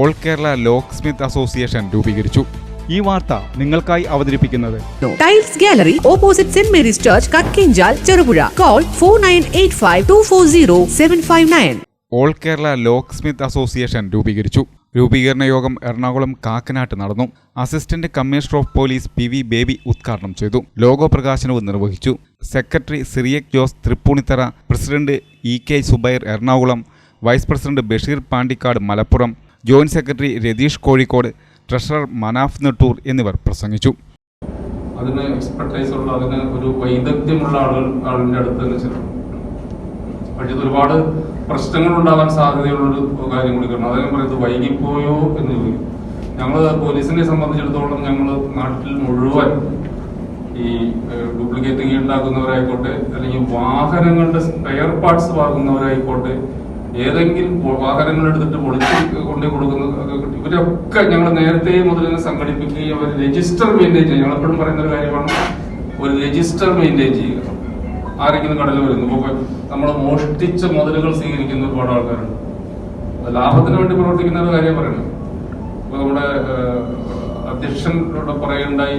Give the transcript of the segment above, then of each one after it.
All Kerala locksmith association രൂപീകരിച്ചു. ഈ വാർത്ത നിങ്ങൾക്കായി അവതരിപ്പിക്കുന്നത് tiles gallery opposite Saint Mary's church Kakkenchal Cherupuzha call four nine eight five two four zero seven five nine all Kerala locksmith association രൂപീകരിച്ചു. രൂപീകരണ യോഗം എറണാകുളം കാക്കനാട്ട് നടന്നു. Assistant commissioner of police P V Baby ഉദ്ഘാടനം ചെയ്തു. ലോഗോ പ്രകാശനവും നിർവഹിച്ചു. Secretary Cyriac Jose Thrippunithura president E K Zubair Ernakulam vice president Basheer Pandikkad Malappuram joint secretary Ratheesh Kozhikode treasurer Manaf Nettoor എന്നിവർ പ്രസംഗിച്ചു. അതിന് എക്സ്പെർട്ടൈസ് ഉള്ള അതിന് ഒരു വൈദഗ്ധ്യമുള്ള ആളുകൾ ആളുടെ അടുത്ത് തന്നെ ചെല്ലണം പക്ഷേ ഒരുപാട് പ്രശ്നങ്ങൾ ഉണ്ടാകാൻ സാധ്യതയുള്ളൊരു കാര്യം കൂടി കാരണം അതായത് പറയുന്നത് വൈകിപ്പോയോ എന്ന് ചോദിക്കും. ഞങ്ങൾ പോലീസിനെ സംബന്ധിച്ചിടത്തോളം ഞങ്ങൾ നാട്ടിൽ മുഴുവൻ ഈ ഡ്യൂപ്ലിക്കേറ്റ് കീ ഉണ്ടാക്കുന്നവരായിക്കോട്ടെ അല്ലെങ്കിൽ വാഹനങ്ങളുടെ സ്പെയർ പാർട്സ് വാങ്ങുന്നവരായിക്കോട്ടെ ഏതെങ്കിലും വാഹനങ്ങൾ എടുത്തിട്ട് പൊളിച്ച് കൊണ്ടു കൊടുക്കുന്ന ഇവരൊക്കെ ഞങ്ങൾ നേരത്തെ മുതൽ തന്നെ സംഘടിപ്പിക്കുകയും അവർ രജിസ്റ്റർ മെയിന്റെയിൻ ചെയ്യുക. ഞങ്ങൾ എപ്പോഴും പറയുന്ന ഒരു കാര്യമാണ് ഒരു രജിസ്റ്റർ മെയിന്റെയിൻ ചെയ്യുക. ആരെങ്കിലും കടൽ വരുന്നു. നമ്മൾ മോഷ്ടിച്ച മുതലുകൾ സ്വീകരിക്കുന്ന ഒരുപാട് ആൾക്കാരുണ്ട്. ലാഭത്തിന് വേണ്ടി പ്രവർത്തിക്കുന്ന ഒരു കാര്യം പറയണം ഇപ്പൊ നമ്മുടെ അധ്യക്ഷൻ പറയുണ്ടായി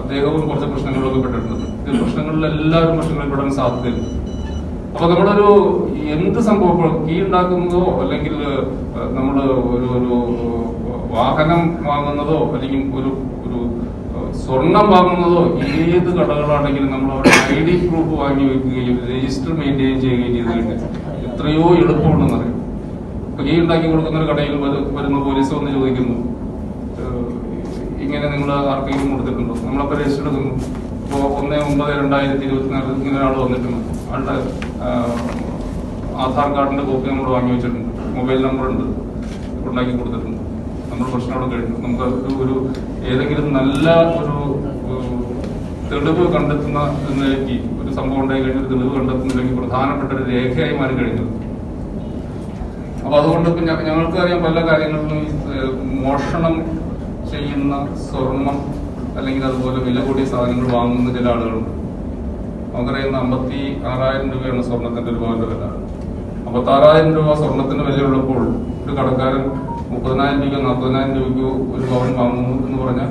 അദ്ദേഹവും കുറച്ച് പ്രശ്നങ്ങളിലൊക്കെ പെട്ടിട്ടുണ്ട്. ഈ പ്രശ്നങ്ങളിൽ എല്ലാവരും പ്രശ്നങ്ങളിൽ പെടാൻ സാധ്യതയുണ്ട്. അപ്പൊ നമ്മളൊരു എന്ത് സംഭവം കീ ഉണ്ടാക്കുന്നതോ അല്ലെങ്കിൽ നമ്മൾ ഒരു ഒരു വാഹനം വാങ്ങുന്നതോ അല്ലെങ്കിൽ ഒരു ഒരു സ്വർണം വാങ്ങുന്നതോ ഏത് കടകളാണെങ്കിലും നമ്മൾ അവിടെ ഐ ഡി പ്രൂഫ് വാങ്ങി വെക്കുകയും രജിസ്റ്റർ മെയിന്റെയിൻ ചെയ്യുകയും ചെയ്ത് കഴിഞ്ഞാൽ എത്രയോ എളുപ്പമുണ്ടെന്നറിയാം ഇപ്പൊ കീ ഉണ്ടാക്കി കൊടുക്കുന്ന ഒരു കടയിൽ വരു- വരുന്ന പോലീസ് വന്ന് ചോദിക്കുന്നു. ഇങ്ങനെ നിങ്ങൾ ആർക്കെങ്കിലും കൊടുത്തിട്ടുണ്ടോ? നമ്മളപ്പോൾ രജിസ്റ്റർ എടുക്കുന്നു. ഇപ്പോൾ ഒന്ന് ഒമ്പത് രണ്ടായിരത്തി ഇരുപത്തിനാല് ഇങ്ങനെ ഒരാൾ വന്നിട്ടുണ്ട്. ആളുടെ ആധാർ കാർഡിന്റെ കോപ്പി നമ്മൾ വാങ്ങി വെച്ചിട്ടുണ്ട്. മൊബൈൽ നമ്പർ ഉണ്ട് ഉണ്ടാക്കി കൊടുത്തിട്ടുണ്ട്. നമ്മൾ പ്രശ്നം അവിടെ കഴിഞ്ഞു നമുക്ക് ഒരു ഏതെങ്കിലും നല്ല ഒരു തെളിവ് കണ്ടെത്തുന്ന നിലയ്ക്ക് ഒരു സംഭവം ഉണ്ടായി കഴിഞ്ഞ ഒരു തെളിവ് കണ്ടെത്തുന്നതിലേക്ക് പ്രധാനപ്പെട്ട ഒരു രേഖയായി മാറി കഴിഞ്ഞത് അപ്പൊ അതുകൊണ്ട് ഇപ്പൊ ഞങ്ങൾക്ക് അറിയാം പല കാര്യങ്ങളിലും മോഷണം ചെയ്യുന്ന സ്വർണം അല്ലെങ്കിൽ അതുപോലെ വില കൂടിയ സാധനങ്ങൾ വാങ്ങുന്ന ചില ആളുകളുണ്ട് നമുക്കറിയുന്ന അമ്പത്തി ആറായിരം രൂപയാണ് സ്വർണത്തിന്റെ ഒരു പവന്റെ വില. അമ്പത്തി ആറായിരം രൂപ സ്വർണത്തിന്റെ വിലയുള്ളപ്പോൾ ഒരു കടക്കാരൻ മുപ്പതിനായിരം രൂപയ്ക്കോ നാൽപ്പതിനായിരം രൂപയ്ക്കോ ഒരു പവൻ വാങ്ങുന്നു എന്ന് പറഞ്ഞാൽ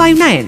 five nine